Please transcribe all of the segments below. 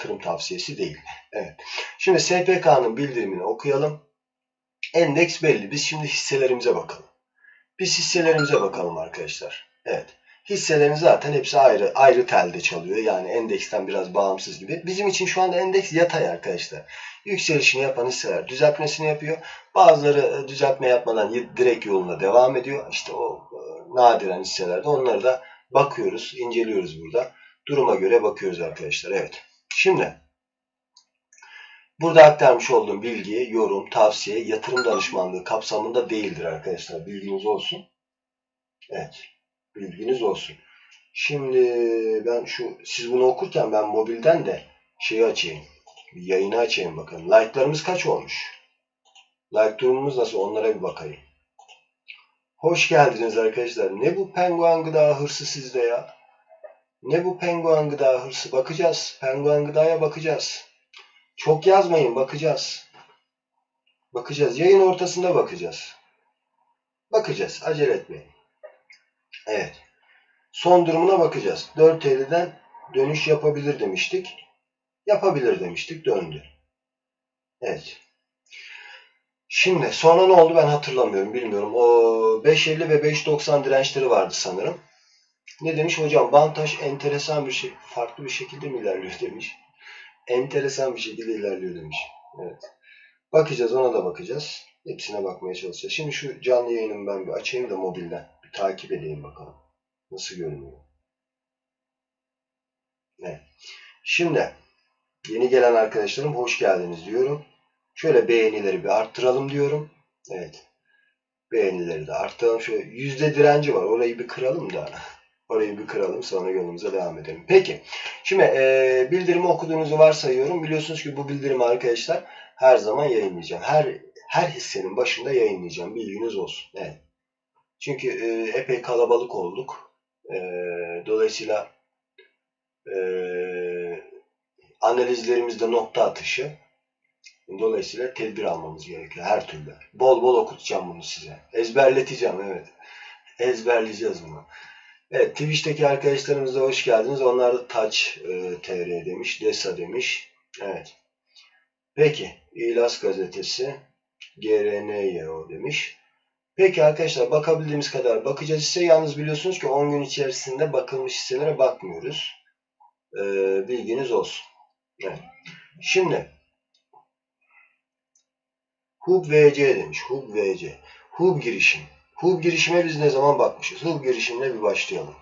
yatırım tavsiyesi değil. Evet. Şimdi SPK'nın bildirimini okuyalım. Endeks belli. Biz şimdi hisselerimize bakalım. Biz hisselerimize bakalım arkadaşlar. Evet. Hisselerin zaten hepsi ayrı ayrı telde çalıyor. Yani endeksten biraz bağımsız gibi. Bizim için şu anda endeks yatay arkadaşlar. Yükselişini yapan hisseler düzeltmesini yapıyor. Bazıları e, düzeltme yapmadan direkt yoluna devam ediyor. İşte o e, nadiren hisselerde onları da bakıyoruz, inceliyoruz burada. Duruma göre bakıyoruz arkadaşlar. Evet. Şimdi burada aktarmış olduğum bilgi, yorum, tavsiye, yatırım danışmanlığı kapsamında değildir arkadaşlar. Bilginiz olsun. Evet. Bilginiz olsun. Şimdi ben şu siz bunu okurken ben mobilden de şeyi açayım. Bir yayını açayım bakalım. Like'larımız kaç olmuş? Like durumumuz nasıl? Onlara bir bakayım. Hoş geldiniz arkadaşlar. Ne bu penguen gıda hırsı sizde ya? Ne bu penguen gıda hırsı? Bakacağız. Penguen gıdaya bakacağız. Çok yazmayın. Bakacağız. Bakacağız. Yayın ortasında bakacağız. Bakacağız. Acele etmeyin. Evet. Son durumuna bakacağız. 4 TL'den dönüş yapabilir demiştik. Yapabilir demiştik. Döndü. Evet. Şimdi sonra ne oldu ben hatırlamıyorum. Bilmiyorum. O 5.50 ve 5.90 dirençleri vardı sanırım. Ne demiş hocam? Bantaş enteresan bir şey, farklı bir şekilde mi ilerliyor demiş. Enteresan bir şekilde ilerliyor demiş. Evet. Bakacağız ona da bakacağız. Hepsine bakmaya çalışacağız. Şimdi şu canlı yayınımı ben bir açayım da mobilden. Bir takip edeyim bakalım. Nasıl görünüyor? Evet. Şimdi yeni gelen arkadaşlarım hoş geldiniz diyorum. Şöyle beğenileri bir arttıralım diyorum. Evet. Beğenileri de arttıralım. Şöyle yüzde direnci var. Orayı bir kıralım da. Orayı bir kıralım sonra yolumuza devam edelim. Peki. Şimdi e, bildirimi okuduğunuzu varsayıyorum. Biliyorsunuz ki bu bildirimi arkadaşlar her zaman yayınlayacağım. Her her hissenin başında yayınlayacağım. Bilginiz olsun. Evet. Çünkü e, epey kalabalık olduk. E, dolayısıyla e, analizlerimizde nokta atışı. Dolayısıyla tedbir almamız gerekiyor her türlü. Bol bol okutacağım bunu size. Ezberleteceğim evet. Ezberleyeceğiz bunu. Evet Twitch'teki arkadaşlarımız da hoş geldiniz. Onlar da Touch e, TR demiş, DESA demiş. Evet. Peki İlas gazetesi GRNYO demiş. Peki arkadaşlar bakabildiğimiz kadar bakacağız ise yalnız biliyorsunuz ki 10 gün içerisinde bakılmış hisselere bakmıyoruz. Ee, bilginiz olsun. Evet. Şimdi Hub VC demiş. Hub VC. Hub girişim. Hub girişime biz ne zaman bakmışız? Hub girişimle bir başlayalım.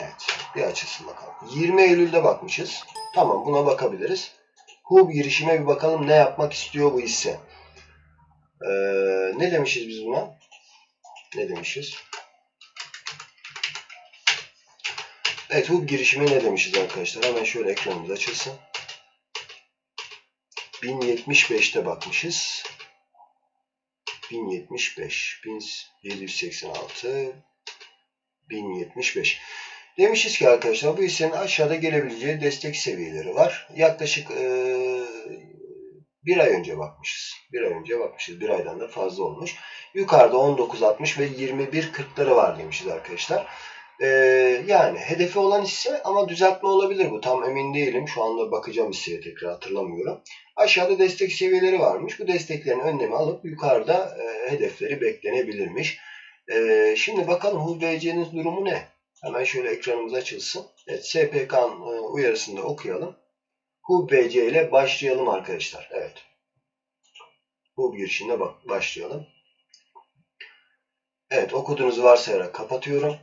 Evet. Bir açılsın bakalım. 20 Eylül'de bakmışız. Tamam buna bakabiliriz. Hub girişime bir bakalım ne yapmak istiyor bu hisse. Ee, ne demişiz biz buna? Ne demişiz? Evet hub girişimi ne demişiz arkadaşlar? Hemen şöyle ekranımız açılsın. 1075'te bakmışız. 1075, 1786, 1075. Demişiz ki arkadaşlar bu hissenin aşağıda gelebileceği destek seviyeleri var. Yaklaşık e, bir ay önce bakmışız. Bir ay önce bakmışız. Bir aydan da fazla olmuş. Yukarıda 19.60 ve 21.40'ları var demişiz arkadaşlar. Ee, yani hedefi olan hisse ama düzeltme olabilir bu. Tam emin değilim. Şu anda bakacağım hisseye tekrar hatırlamıyorum. Aşağıda destek seviyeleri varmış. Bu desteklerin önlemi alıp yukarıda e, hedefleri beklenebilirmiş. E, şimdi bakalım HUBC'nin durumu ne? Hemen şöyle ekranımız açılsın. Evet, SPK'nın e, uyarısını da okuyalım. HUBC ile başlayalım arkadaşlar. Evet. HUB girişinde bak başlayalım. Evet okuduğunuzu varsayarak kapatıyorum.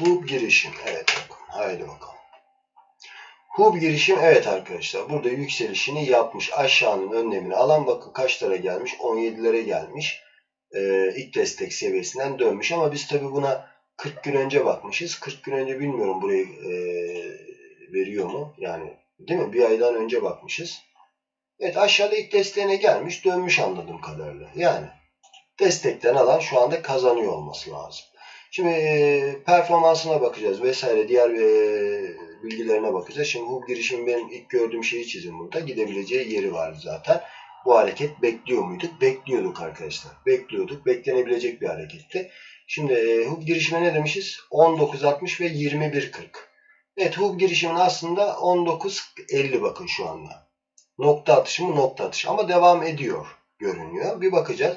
Hub girişim. Evet. Haydi bakalım. Hub girişim evet arkadaşlar. Burada yükselişini yapmış. Aşağının önlemini alan bakın kaçlara gelmiş? 17'lere gelmiş. Ee, ilk destek seviyesinden dönmüş. Ama biz tabi buna 40 gün önce bakmışız. 40 gün önce bilmiyorum burayı e, veriyor mu? Yani değil mi? Bir aydan önce bakmışız. Evet aşağıda ilk desteğine gelmiş. Dönmüş anladığım kadarıyla. Yani destekten alan şu anda kazanıyor olması lazım. Şimdi e, performansına bakacağız vesaire diğer e, bilgilerine bakacağız. Şimdi hub girişim benim ilk gördüğüm şeyi çizim burada. Gidebileceği yeri vardı zaten. Bu hareket bekliyor muyduk? Bekliyorduk arkadaşlar. Bekliyorduk. Beklenebilecek bir hareketti. Şimdi e, hub girişime ne demişiz? 19.60 ve 21.40. Evet hub girişimin aslında 19.50 bakın şu anda. Nokta atışı mı nokta atışı ama devam ediyor görünüyor. Bir bakacağız.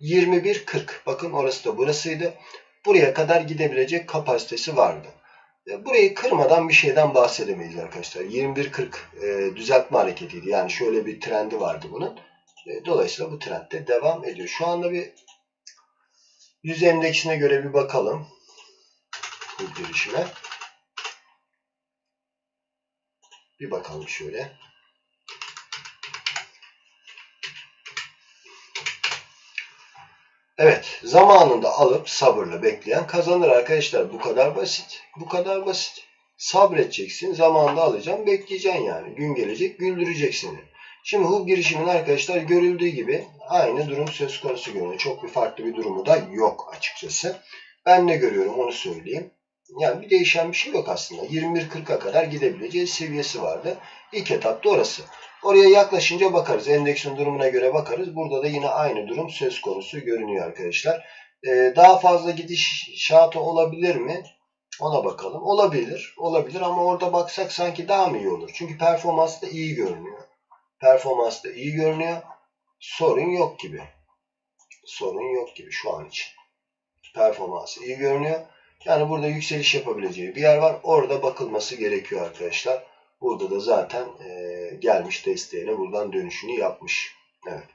21.40 bakın orası da burasıydı. Buraya kadar gidebilecek kapasitesi vardı. E, burayı kırmadan bir şeyden bahsedemeyiz arkadaşlar. 21.40 e, düzeltme hareketiydi. Yani şöyle bir trendi vardı bunun. E, dolayısıyla bu trend de devam ediyor. Şu anda bir yüz endeksine göre bir bakalım. Bu girişime. Bir bakalım şöyle. Evet, zamanında alıp sabırla bekleyen kazanır arkadaşlar. Bu kadar basit. Bu kadar basit. Sabredeceksin, zamanında alacaksın, bekleyeceksin yani. Gün gelecek, güldürecek seni. Şimdi hub girişimin arkadaşlar görüldüğü gibi aynı durum söz konusu görünüyor. Çok bir farklı bir durumu da yok açıkçası. Ben ne görüyorum onu söyleyeyim. Yani bir değişen bir şey yok aslında. 21.40'a kadar gidebileceği seviyesi vardı. İlk etapta orası. Oraya yaklaşınca bakarız. Endeksin durumuna göre bakarız. Burada da yine aynı durum söz konusu görünüyor arkadaşlar. Ee, daha fazla gidiş şartı olabilir mi? Ona bakalım. Olabilir. Olabilir ama orada baksak sanki daha mı iyi olur? Çünkü performans da iyi görünüyor. Performans da iyi görünüyor. Sorun yok gibi. Sorun yok gibi şu an için. Performansı iyi görünüyor. Yani burada yükseliş yapabileceği bir yer var. Orada bakılması gerekiyor arkadaşlar. Burada da zaten e, gelmiş desteğine buradan dönüşünü yapmış. Evet.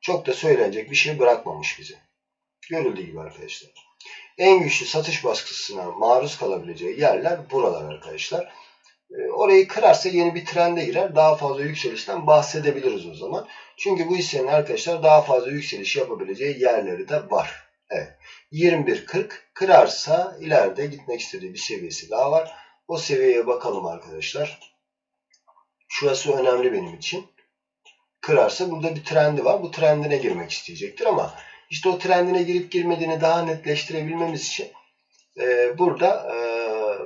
Çok da söylenecek bir şey bırakmamış bize. Görüldüğü gibi arkadaşlar. En güçlü satış baskısına maruz kalabileceği yerler buralar arkadaşlar. E, orayı kırarsa yeni bir trende girer. Daha fazla yükselişten bahsedebiliriz o zaman. Çünkü bu hissenin arkadaşlar daha fazla yükseliş yapabileceği yerleri de var. Evet. 21.40 kırarsa ileride gitmek istediği bir seviyesi daha var. O seviyeye bakalım arkadaşlar. Şurası önemli benim için. Kırarsa burada bir trendi var. Bu trendine girmek isteyecektir ama işte o trendine girip girmediğini daha netleştirebilmemiz için e, burada e,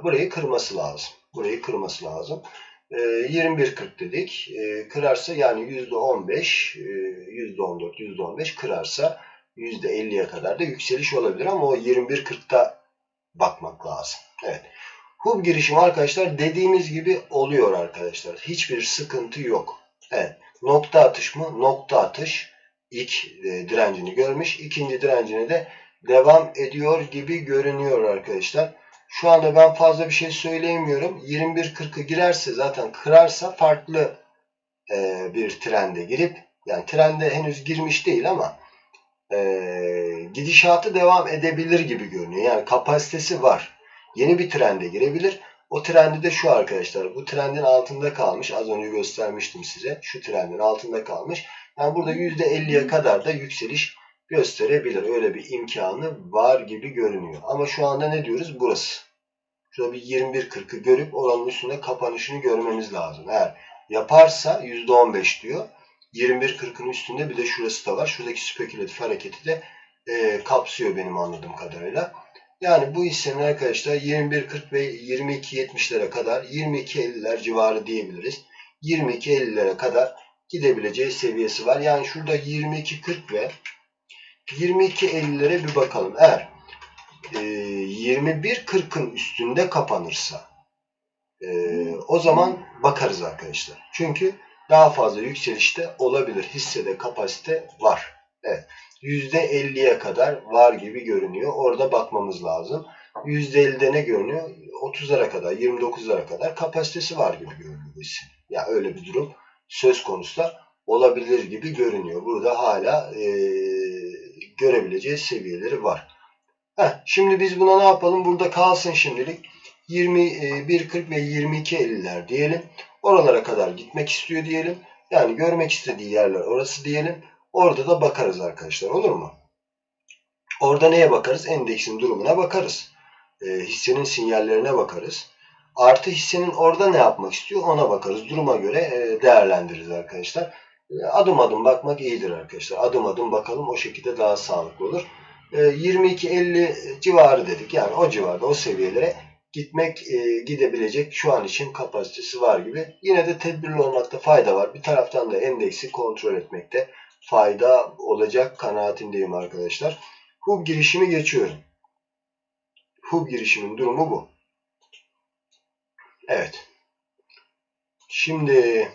burayı kırması lazım. Burayı kırması lazım. E, 21.40 dedik. E, kırarsa yani %15, e, %14, %15 kırarsa %50'ye kadar da yükseliş olabilir ama o 21.40'ta bakmak lazım. Evet. Hub girişim arkadaşlar dediğimiz gibi oluyor arkadaşlar. Hiçbir sıkıntı yok. Evet. Nokta atış mı? Nokta atış. İlk e, direncini görmüş. ikinci direncini de devam ediyor gibi görünüyor arkadaşlar. Şu anda ben fazla bir şey söyleyemiyorum. 21.40'ı girerse zaten kırarsa farklı e, bir trende girip yani trende henüz girmiş değil ama e, gidişatı devam edebilir gibi görünüyor. Yani kapasitesi var. Yeni bir trende girebilir. O trendi de şu arkadaşlar. Bu trendin altında kalmış. Az önce göstermiştim size. Şu trendin altında kalmış. Yani burada %50'ye kadar da yükseliş gösterebilir. Öyle bir imkanı var gibi görünüyor. Ama şu anda ne diyoruz? Burası. Şurada bir 21.40'ı görüp oranın üstünde kapanışını görmemiz lazım. Eğer yaparsa %15 diyor. 21.40'ın üstünde bir de şurası da var. Şuradaki spekülatif hareketi de e, kapsıyor benim anladığım kadarıyla. Yani bu hissenin arkadaşlar 21.40 ve 22.70'lere kadar 22.50'ler civarı diyebiliriz. 22.50'lere kadar gidebileceği seviyesi var. Yani şurada 22.40 ve 22.50'lere bir bakalım. Eğer e, 21.40'ın üstünde kapanırsa e, o zaman bakarız arkadaşlar. Çünkü daha fazla yükselişte olabilir. Hissede kapasite var. Evet. %50'ye kadar var gibi görünüyor. Orada bakmamız lazım. %50'de ne görünüyor? 30'lara kadar, 29'lara kadar kapasitesi var gibi görünüyor bu hissin. Ya öyle bir durum söz konusu da olabilir gibi görünüyor. Burada hala e, görebileceği seviyeleri var. Heh, şimdi biz buna ne yapalım? Burada kalsın şimdilik. 21.40 ve 22.50'ler diyelim. Oralara kadar gitmek istiyor diyelim. Yani görmek istediği yerler orası diyelim. Orada da bakarız arkadaşlar. Olur mu? Orada neye bakarız? Endeksin durumuna bakarız. E, hissenin sinyallerine bakarız. Artı hissenin orada ne yapmak istiyor ona bakarız. Duruma göre e, değerlendiririz arkadaşlar. E, adım adım bakmak iyidir arkadaşlar. Adım adım bakalım. O şekilde daha sağlıklı olur. E, 22-50 civarı dedik. Yani o civarda o seviyelere gitmek e, gidebilecek şu an için kapasitesi var gibi. Yine de tedbirli olmakta fayda var. Bir taraftan da endeksi kontrol etmekte fayda olacak kanaatindeyim arkadaşlar. Hub girişimi geçiyorum. hub girişimin durumu bu. Evet. Şimdi